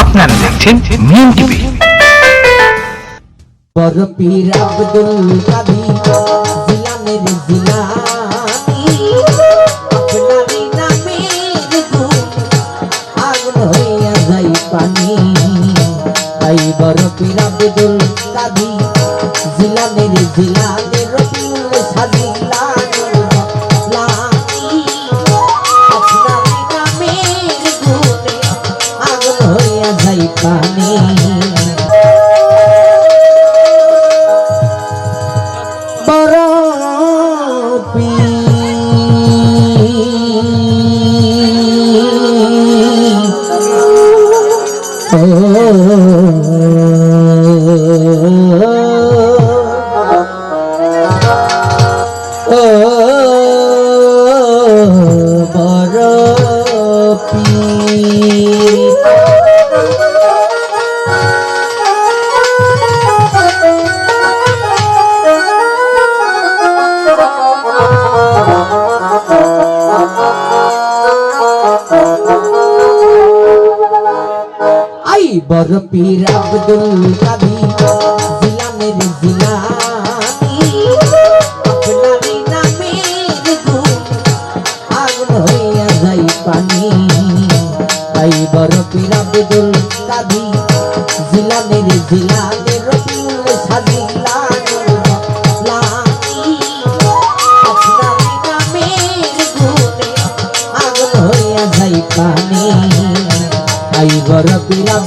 আপনারা দেখছেন মিম টিভি। বড় পীর আব্দুল বড় পীর আব্দুল কাদির জিলানের জিলানি কাদির জিলানের জিলানের রবিউল সাজিলানুল লানি নামের গুণে আগুন হইয়া যাই পানি। আই বড় পিরাব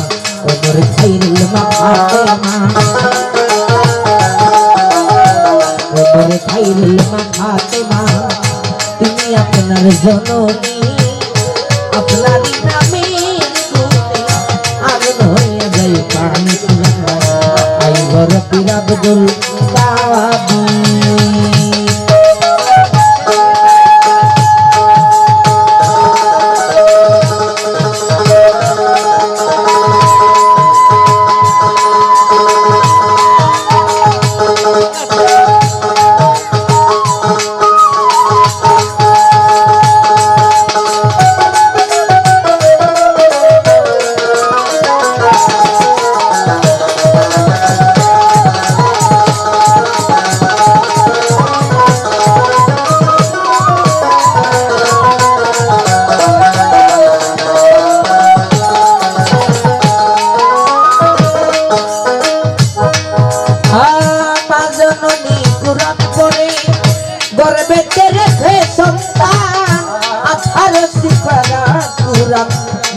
তে জন্ম তোমার তরিকা হই কাপরিয়া আবু সালে মুসা তিনি হয় আপনার আপনার জননী আপনারই নামের গুণে আগুন হয়ে যায় পানি আই বড় পীর আব্দুল কাদির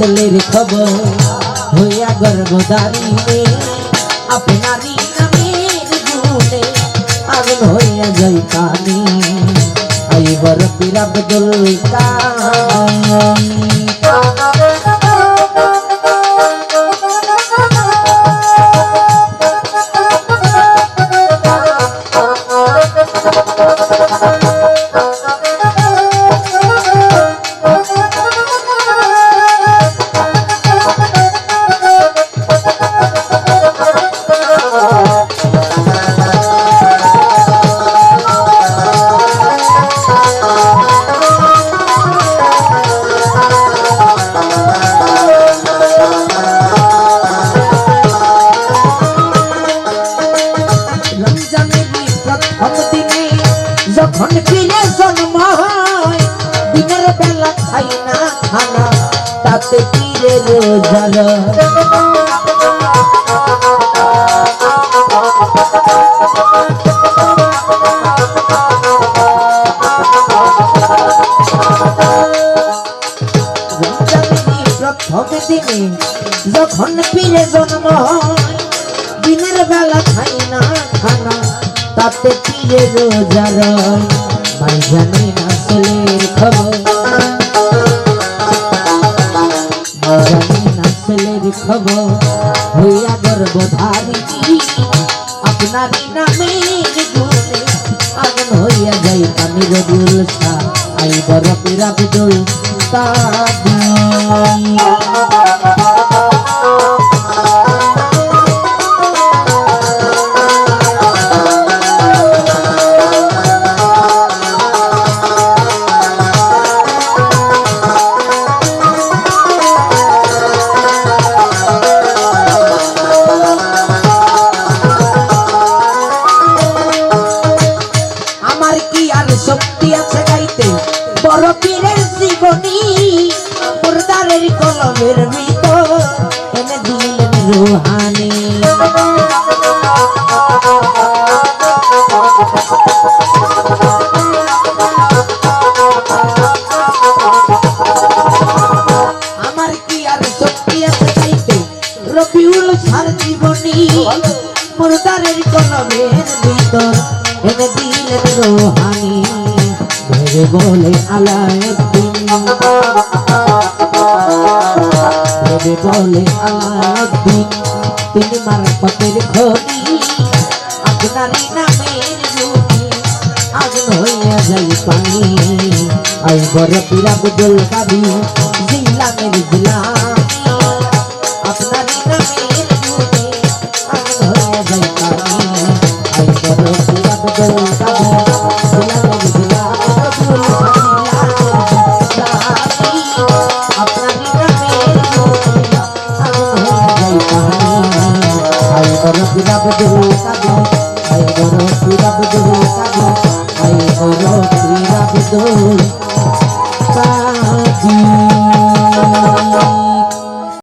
ছেলের খবর হইয়া গর্ভধারী মেয়ে আপনারই নামের গুণে আগুন হইয়া যাই পানি আইব বড় পীর যখন ফিরে জন্ম হয় দিনের বেলা খাই না খানা, তাতে পীরে রোজার প্রথম দিনে যখন ফিরে জন্ম হয় তাতে পীরে রোজা রয় ছেলের খবর। জানি না খবর, হইয়া গর্ভধারী আপনারই নামের গুণে আগুন হইয়া যাই পানির গুলসা আই বড় পীর আব্দুল কাদের জীবনী মুর্দারের কলমের ভিতর এনে দিলেন রুহানি। আমার কি আর শক্তি আছে গাইতে রবিউল সার জীবনী মুর্দারের কলমের ভিতর এনে দিলেন রোহানি। বলে আলাউদ্দিন ভেবে বলে আলাদিন তিনি মারফতের খনি আপনারই নামের রূপে আগুন হইয়া যাই পানি। আই বড় পীর আব্দুল কাবি, জিলামের জিলামি। শ্রীরাবধু সাধু হরে বল শ্রীরাবধু সাধু হরে বল শ্রীরাবধু সাধু